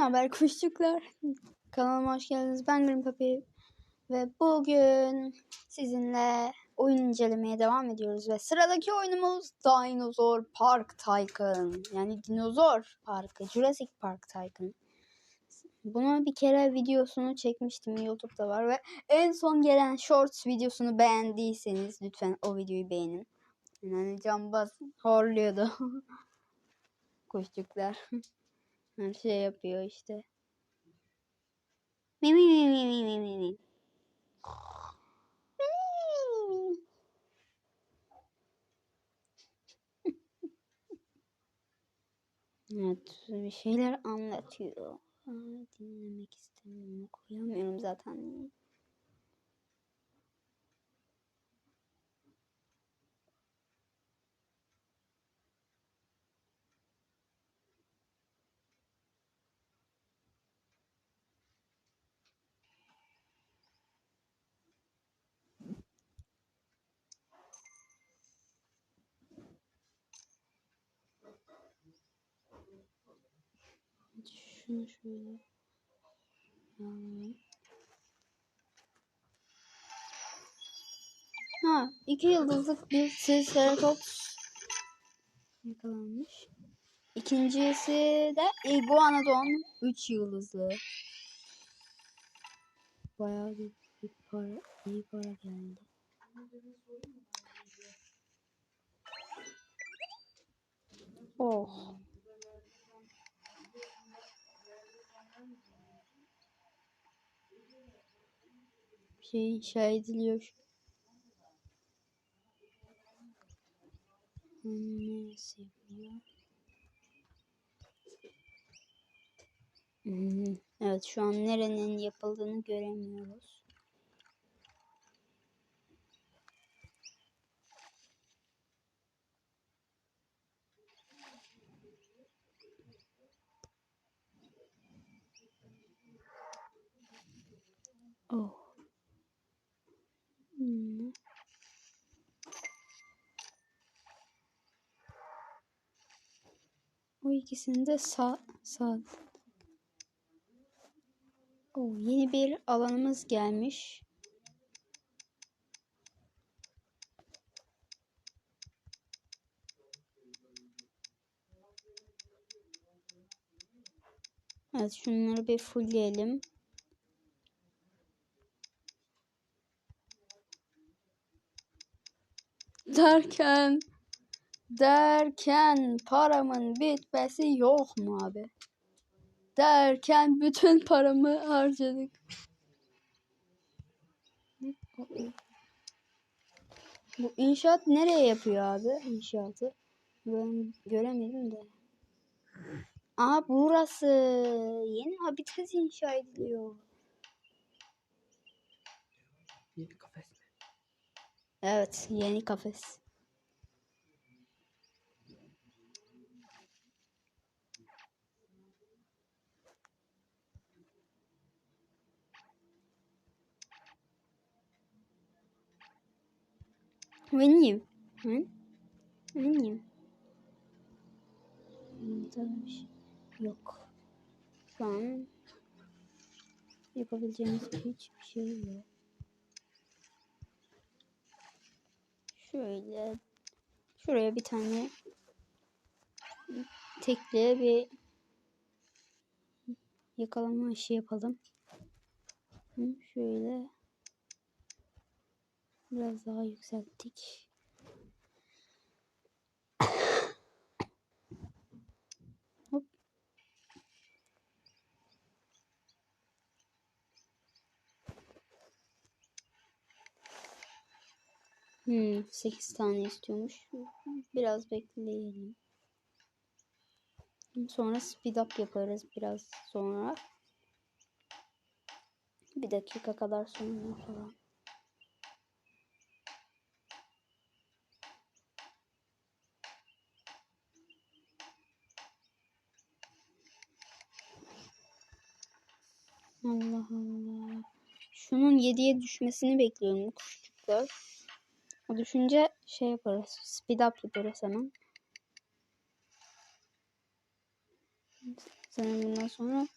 Haber kuşçuklar? Kanalıma hoş geldiniz. Ben Grim Papi ve bugün sizinle oyun incelemeye devam ediyoruz ve sıradaki oyunumuz Dinosaur Park Tycoon. Yani dinozor parkı, Jurassic Park Tycoon. Bunu bir kere videosunu çekmiştim YouTube'da var ve en son gelen shorts videosunu beğendiyseniz lütfen o videoyu beğenin. Yani cambaz horluyordu. Kuşçuklar. Her şey yapıyor işte. Mi mi mi mi mi mi mi mi. Evet, bir şeyler anlatıyor. Aa, dinlemek istemiyorum. Koyamıyorum zaten. Şunu şöyle. alayım. Ha, iki yıldızlık bir Triceratops yakalanmış. İkincisi de Iguanodon 3 yıldızlı. Bayağı bir, bir para, iyi para geldi. Oh. Şey inşa ediliyor. Yapılıyor? Hmm, Evet şu an nerenin yapıldığını göremiyoruz. Oh. Hmm. O ikisini de sağ sağ. Oh, yeni bir alanımız gelmiş. Evet şunları bir fullleyelim. Derken derken paramın bitmesi yok mu abi? Derken bütün paramı harcadık. Bu inşaat nereye yapıyor abi inşaatı? Ben göremedim de. Aa burası yeni habitat inşa ediliyor. Yeni kafes mi? Evet yeni kafes. Benim. Hı? Benim. Şey yok. Şu an yapabileceğimiz hiçbir şey yok. Şöyle şuraya bir tane tekli bir yakalama işi yapalım. Şöyle biraz daha yükselttik. Hop. Hmm, 8 tane istiyormuş. Biraz bekleyelim. Sonra speed up yaparız biraz sonra. Bir dakika kadar sonra falan. Allah Allah. Şunun 7'ye düşmesini bekliyorum kuşçuklar. O düşünce şey yaparız. Speed up yaparız hemen. Sana bundan sonra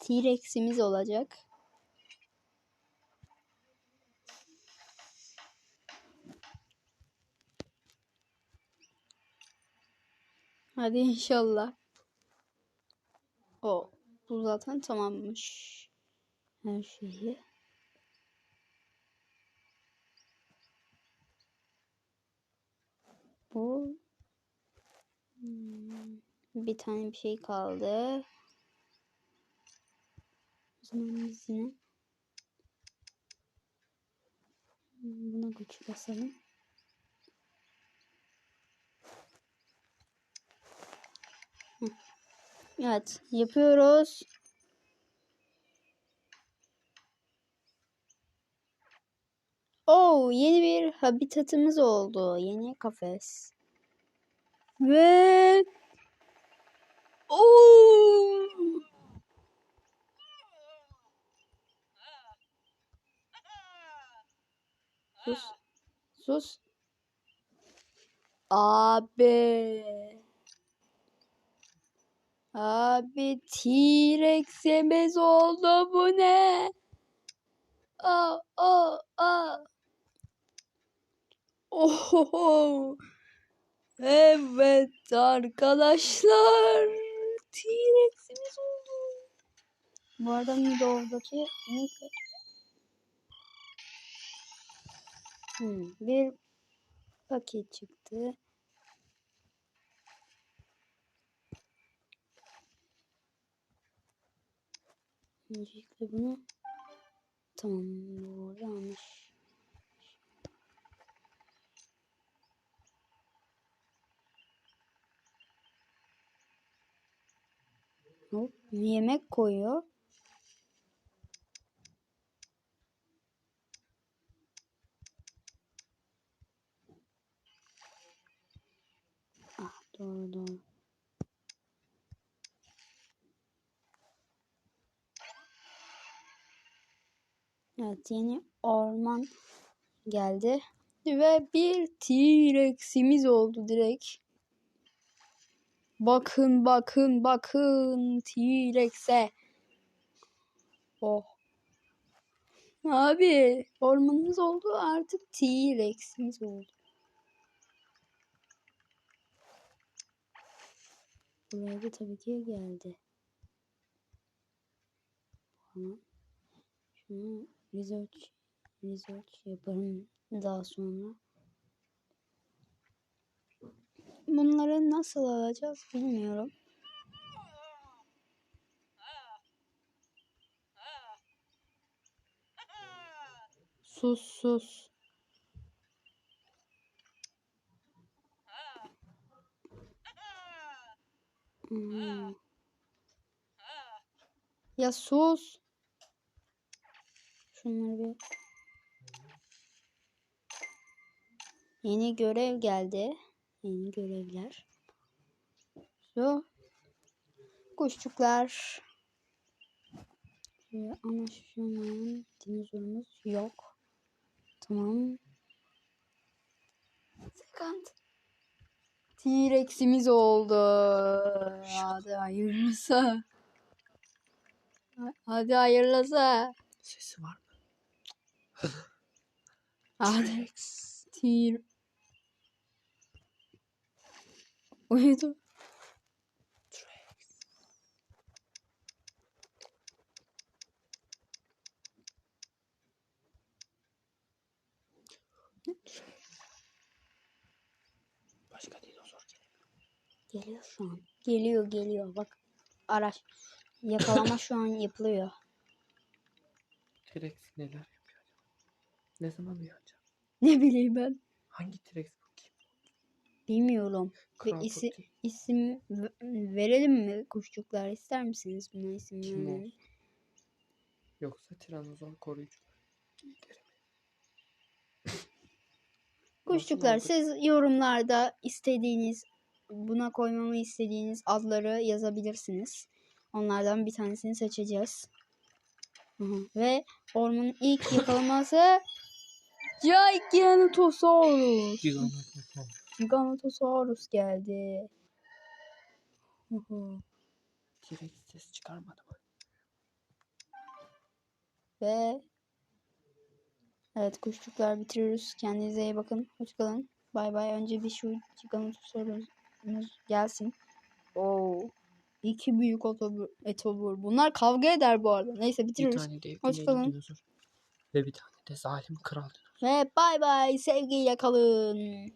T-Rex'imiz olacak. Hadi inşallah. O bu zaten tamammış. Her şeyi. Bu Hmm, bir tane bir şey kaldı. O zaman biz yine Hmm, buna güç basalım. Evet, yapıyoruz. Oo, yeni bir habitatımız oldu. Yeni kafes. Ve Oo! Sus. Sus. Abi. Abi T-Rex yemez oldu bu ne? Aa, aa, aa. Oho. Evet arkadaşlar. T-Rex'imiz oldu. Bu arada Midor'daki hmm, bir paket çıktı. Öncelikle bunu tamam bu yanlış. Hop, yemek koyuyor. Ah doğru doğru. Evet yeni orman geldi. Ve bir T-Rex'imiz oldu direkt. Bakın bakın bakın T-Rex'e. Oh. Abi ormanımız oldu artık T-Rex'imiz oldu. Buraya da tabii ki geldi. Tamam. Şunu research, research yaparım daha sonra. Bunları nasıl alacağız bilmiyorum. Sus sus. Hmm. Ya sus. Şunları bir Yeni görev geldi. Yeni görevler. Şu kuşçuklar. Şöyle anlaşılmayan dinozorumuz yok. Tamam. Second. T-Rex'imiz oldu. Hadi hayırlısı. Hadi hayırlısı. Sesi var mı? Hadi. T-Rex. T Uyudu. Başka dinozor gelemiyor. Geliyor şu an. Geliyor geliyor. Bak araç. Yakalama şu an yapılıyor. T-Rex neler? Ne zaman uyanacak? Ne bileyim ben. Hangi T-Rex bu kim? Bilmiyorum. Kral isi- Toki. isim v- verelim mi kuşçuklar? İster misiniz buna isim Kim o? verelim? Yoksa tiranozor koruyucu. Kuşçuklar oldu? siz yorumlarda istediğiniz buna koymamı istediğiniz adları yazabilirsiniz. Onlardan bir tanesini seçeceğiz. Hı hı. Ve ormanın ilk yakalaması Giganotosaurus. Giganotosaurus. Giganotosaurus geldi. T-Rex ses çıkarmadı mı? Ve evet kuşçuklar bitiriyoruz. Kendinize iyi bakın. Hoşçakalın. Bay bay. Önce bir şu sorumuz gelsin. Oo. İki büyük otobur, etobur. Bunlar kavga eder bu arada. Neyse Bir bitiriyoruz. tane de Hoşçakalın. Ve bir tane de zalim kral. ね、バイバイ正義やカルン